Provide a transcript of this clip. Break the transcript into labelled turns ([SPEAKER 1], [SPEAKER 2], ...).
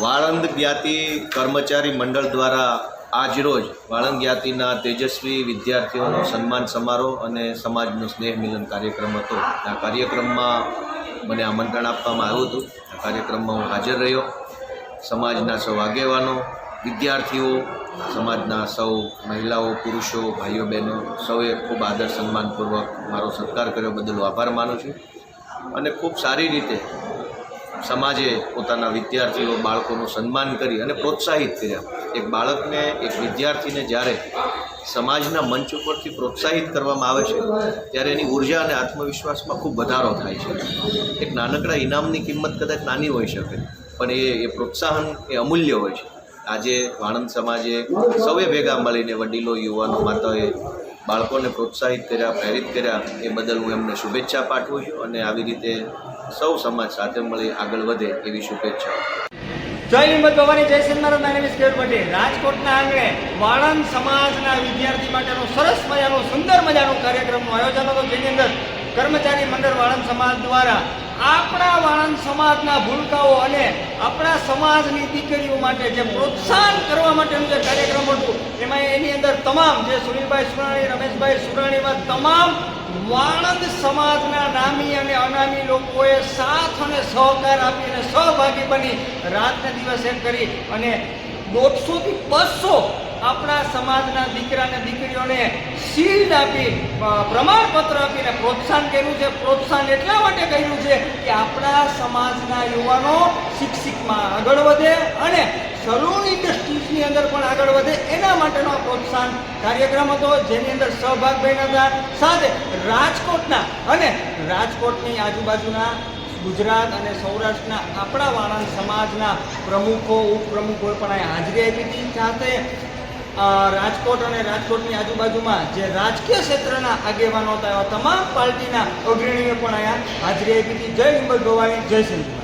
[SPEAKER 1] વાળંદ જ્ઞાતિ કર્મચારી મંડળ દ્વારા આજરોજ વાળંદ જ્ઞાતિના તેજસ્વી વિદ્યાર્થીઓનો સન્માન સમારોહ અને સમાજનો સ્નેહ મિલન કાર્યક્રમ હતો. આ કાર્યક્રમમાં મને આમંત્રણ આપવામાં આવ્યું હતું. આ કાર્યક્રમમાં હું હાજર રહ્યો. સમાજના સૌ આગેવાનો, વિદ્યાર્થીઓ, સમાજના સૌ મહિલાઓ, પુરુષો, ભાઈઓ, બહેનો, સૌએ ખૂબ આદર સન્માનપૂર્વક મારો સત્કાર કર્યો. બદલ આભાર માનું છું. અને ખૂબ સારી રીતે સમાજે પોતાના વિદ્યાર્થીઓ, બાળકોનું સન્માન કરી અને પ્રોત્સાહિત કર્યા. એક બાળકને, એક વિદ્યાર્થીને જ્યારે સમાજના મંચ ઉપરથી પ્રોત્સાહિત કરવામાં આવે છે, ત્યારે એની ઊર્જા અને આત્મવિશ્વાસમાં ખૂબ વધારો થાય છે. એક નાનકડા ઇનામની કિંમત કદાચ નાની હોઈ શકે, પણ એ એ પ્રોત્સાહન એ અમૂલ્ય હોય છે. આજે વાણંદ સમાજે સૌએ ભેગા મળીને વડીલો, યુવાનો માતાઓએ બાળકોને પ્રોત્સાહિત કર્યા, પ્રેરિત કર્યા, એ બદલ હું એમને શુભેચ્છા પાઠવું છું અને આવી રીતે સૌ સમાજ સાથે મળી આગળ વધે એવી શુભેચ્છાઓ.
[SPEAKER 2] જય હિંમત ભવાની, જય શ્રી માય પટેલ રાજકોટના આંગણે વાળંદ સમાજના વિદ્યાર્થી માટેનો સરસ મજાનો, સુંદર મજાનો કાર્યક્રમનું આયોજન હતું. જેની અંદર કર્મચારી મંડળ વાળંદ સમાજ દ્વારા આપણા સમાજના ભૂલકાઓ અને આપણા સમાજની દીકરીઓ માટે જે પ્રોત્સાહન કરવા માટેનું જે કાર્યક્રમ હતું, એમાં એની અંદર તમામ જે સુનિલભાઈ સુરાણી, રમેશભાઈ સુરાણીમાં તમામ વાણંદ સમાજના નામી અને અનામી લોકોએ સાથ અને સહકાર આપી અને સહભાગી બની. રાતને દિવસ એમ કરી અને દોઢસોથી બસો આપણા સમાજના દીકરા અને દીકરીઓને શિલ્ડ આપી પ્રમાણપત્ર આપીને પ્રોત્સાહન કર્યું છે. પ્રોત્સાહન એટલા માટે કર્યું છે કે આપણા સમાજના યુવાનો શિક્ષિતમાં આગળ વધે અને સલૂન ઇન્ડસ્ટ્રીઝની અંદર પણ આગળ વધે. એના માટેનો પ્રોત્સાહન કાર્યક્રમ હતો, જેની અંદર સહભાગ બન્યા હતા. સાથે રાજકોટના અને રાજકોટની આજુબાજુના ગુજરાત અને સૌરાષ્ટ્રના આપણા વાણંદ સમાજના પ્રમુખો, ઉપપ્રમુખોએ પણ હાજરી આપી હતી. સાથે રાજકોટ અને રાજકોટની આજુબાજુમાં જે રાજકીય ક્ષેત્રના આગેવાનો હતા, એવા તમામ પાર્ટીના અગ્રણીઓ પણ અહીંયા હાજરી આપી હતી. જય હિંમત ગોવાણી જય સિંધ